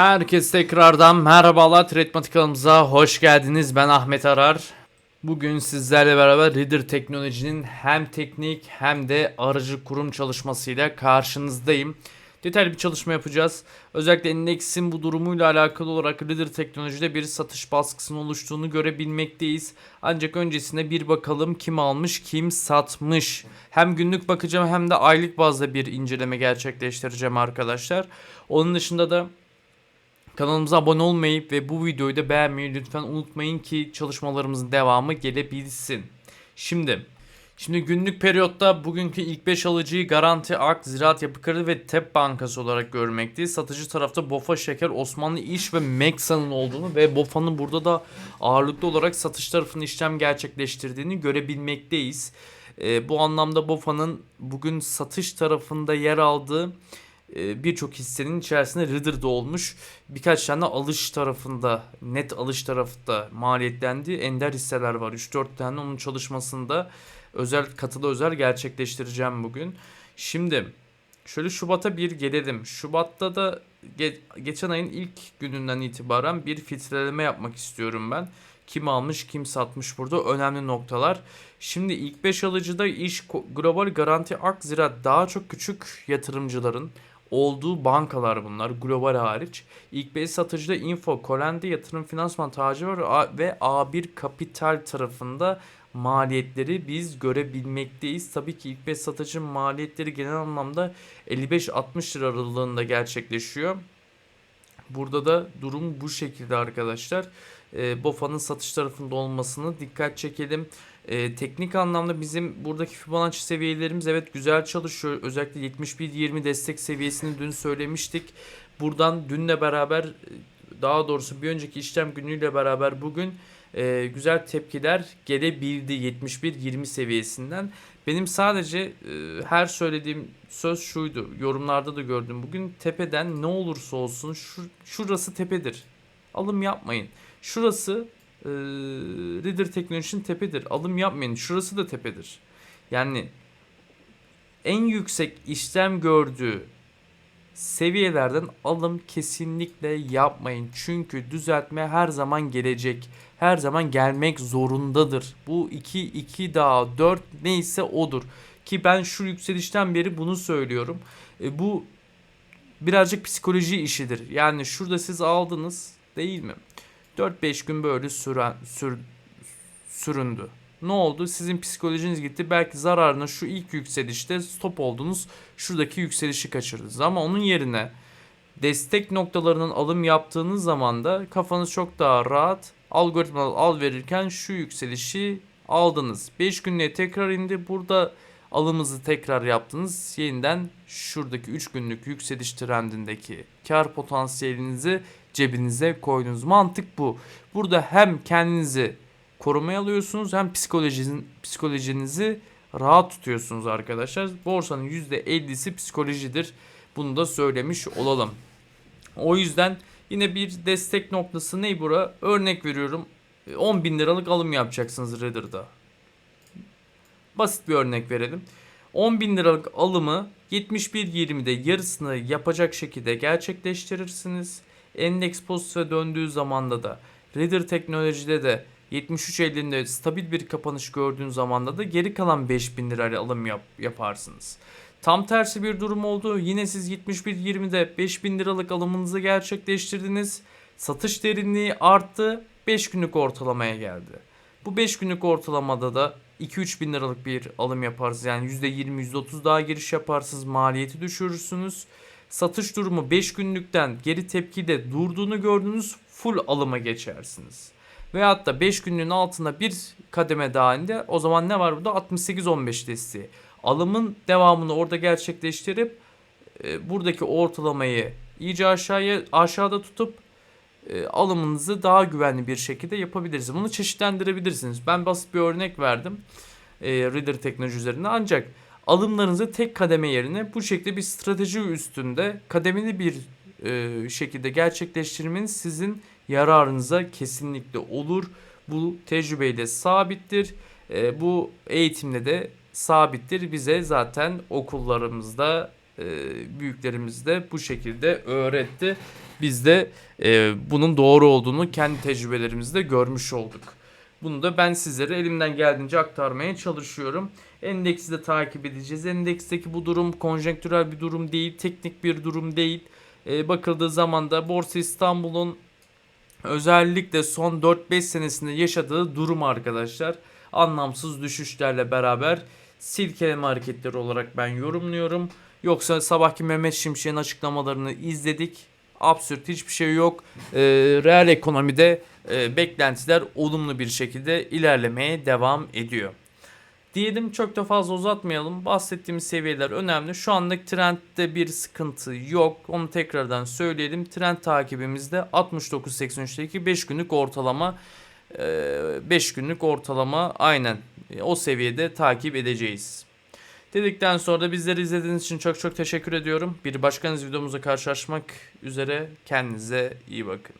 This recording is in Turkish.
Herkes tekrardan merhabalar Tretmatik kanalımıza hoş geldiniz. Ben Ahmet Arar. Bugün sizlerle beraber Reader Teknoloji'nin hem teknik hem de aracı kurum çalışmasıyla karşınızdayım. Detaylı bir çalışma yapacağız. Özellikle Endex'in bu durumuyla alakalı olarak Reader Teknoloji'de bir satış baskısının oluştuğunu görebilmekteyiz. Ancak öncesinde bir bakalım kim almış kim satmış. Hem günlük bakacağım hem de aylık bazda bir inceleme gerçekleştireceğim arkadaşlar. Onun dışında da Kanalımıza abone olmayı ve bu videoyu da beğenmeyi lütfen unutmayın ki çalışmalarımızın devamı gelebilsin. Şimdi Şimdi günlük periyotta bugünkü ilk 5 alıcıyı Garanti Ak, Ziraat Yapı Kredi ve TEP Bankası olarak görmekteyiz. Satıcı tarafta Bofa Şeker, Osmanlı İş ve Meksa'nın olduğunu ve Bofa'nın burada da ağırlıklı olarak satış tarafının işlem gerçekleştirdiğini görebilmekteyiz. Ee, bu anlamda Bofa'nın bugün satış tarafında yer aldığı e, birçok hissenin içerisinde Reader'da olmuş. Birkaç tane alış tarafında, net alış tarafında maliyetlendiği ender hisseler var. 3-4 tane onun çalışmasında özel katılı özel gerçekleştireceğim bugün. Şimdi şöyle Şubat'a bir gelelim. Şubat'ta da ge- geçen ayın ilk gününden itibaren bir filtreleme yapmak istiyorum ben. Kim almış, kim satmış burada önemli noktalar. Şimdi ilk 5 alıcıda iş Global Garanti Ak Ziraat daha çok küçük yatırımcıların olduğu bankalar bunlar global hariç. İlk 5 satıcıda Info, Kolende Yatırım Finansman Tacı var ve A1 Kapital tarafında maliyetleri biz görebilmekteyiz. Tabii ki ilk 5 satıcı maliyetleri genel anlamda 55-60 lira aralığında gerçekleşiyor. Burada da durum bu şekilde arkadaşlar. E, BOFA'nın satış tarafında olmasını dikkat çekelim. E, teknik anlamda bizim buradaki Fibonacci seviyelerimiz evet güzel çalışıyor. Özellikle 71-20 destek seviyesini dün söylemiştik. Buradan dünle beraber daha doğrusu bir önceki işlem günüyle beraber bugün e, güzel tepkiler gelebildi 71-20 seviyesinden. Benim sadece e, her söylediğim söz şuydu. Yorumlarda da gördüm bugün. Tepeden ne olursa olsun şu, şurası tepedir. Alım yapmayın. Şurası e, Reader Teknoloji'nin tepedir. Alım yapmayın. Şurası da tepedir. Yani en yüksek işlem gördüğü seviyelerden alım kesinlikle yapmayın. Çünkü düzeltme her zaman gelecek. Her zaman gelmek zorundadır. Bu 2 2 daha 4 neyse odur. Ki ben şu yükselişten beri bunu söylüyorum. E, bu birazcık psikoloji işidir. Yani şurada siz aldınız değil mi? 4-5 gün böyle süren, sür, süründü. Ne oldu? Sizin psikolojiniz gitti. Belki zararına şu ilk yükselişte stop oldunuz. Şuradaki yükselişi kaçırdınız. Ama onun yerine destek noktalarının alım yaptığınız zaman da kafanız çok daha rahat. Algoritmalar al verirken şu yükselişi aldınız. 5 günlüğe tekrar indi. Burada alımınızı tekrar yaptınız. Yeniden şuradaki 3 günlük yükseliş trendindeki kar potansiyelinizi cebinize koydunuz. Mantık bu. Burada hem kendinizi korumaya alıyorsunuz hem psikolojinin, psikolojinizi rahat tutuyorsunuz arkadaşlar. Borsanın %50'si psikolojidir. Bunu da söylemiş olalım. O yüzden yine bir destek noktası ne bura? Örnek veriyorum 10 bin liralık alım yapacaksınız Reader'da. Basit bir örnek verelim. 10 bin liralık alımı 71.20'de yarısını yapacak şekilde gerçekleştirirsiniz. Endeks pozitife döndüğü zamanda da Reader teknolojide de 73.50'de stabil bir kapanış gördüğün zamanda da geri kalan 5000 lirayla alım yap, yaparsınız. Tam tersi bir durum oldu. Yine siz 71.20'de 5000 liralık alımınızı gerçekleştirdiniz. Satış derinliği arttı. 5 günlük ortalamaya geldi. Bu 5 günlük ortalamada da 2-3 bin liralık bir alım yaparsınız. Yani %20 %30 daha giriş yaparsınız. Maliyeti düşürürsünüz. Satış durumu 5 günlükten geri tepkide durduğunu gördünüz. Full alıma geçersiniz. Veyahut da 5 günlüğün altında bir kademe dahilinde o zaman ne var burada? 68-15 desteği. Alımın devamını orada gerçekleştirip e, buradaki ortalamayı iyice aşağıya aşağıda tutup e, alımınızı daha güvenli bir şekilde yapabilirsiniz. Bunu çeşitlendirebilirsiniz. Ben basit bir örnek verdim. E, Reader teknoloji üzerinde ancak alımlarınızı tek kademe yerine bu şekilde bir strateji üstünde kademeli bir e, şekilde gerçekleştirmeniz sizin yararınıza kesinlikle olur. Bu tecrübeyle sabittir. E, bu eğitimde de sabittir. Bize zaten okullarımızda e, büyüklerimiz de bu şekilde öğretti. Biz de e, bunun doğru olduğunu kendi tecrübelerimizde görmüş olduk. Bunu da ben sizlere elimden geldiğince aktarmaya çalışıyorum. Endeksi de takip edeceğiz. Endeksteki bu durum konjonktürel bir durum değil, teknik bir durum değil. E, bakıldığı zaman da Borsa İstanbul'un özellikle son 4-5 senesinde yaşadığı durum arkadaşlar. Anlamsız düşüşlerle beraber silkeleme hareketleri olarak ben yorumluyorum. Yoksa sabahki Mehmet Şimşek'in açıklamalarını izledik. Absürt hiçbir şey yok. Ee, reel ekonomide e, beklentiler olumlu bir şekilde ilerlemeye devam ediyor. Diyelim çok da fazla uzatmayalım. Bahsettiğimiz seviyeler önemli. Şu anlık trendde bir sıkıntı yok. Onu tekrardan söyleyelim. Trend takibimizde 69.83'teki 5 günlük ortalama 5 günlük ortalama aynen e, o seviyede takip edeceğiz. Dedikten sonra da bizleri izlediğiniz için çok çok teşekkür ediyorum. Bir başka videomuzda karşılaşmak üzere. Kendinize iyi bakın.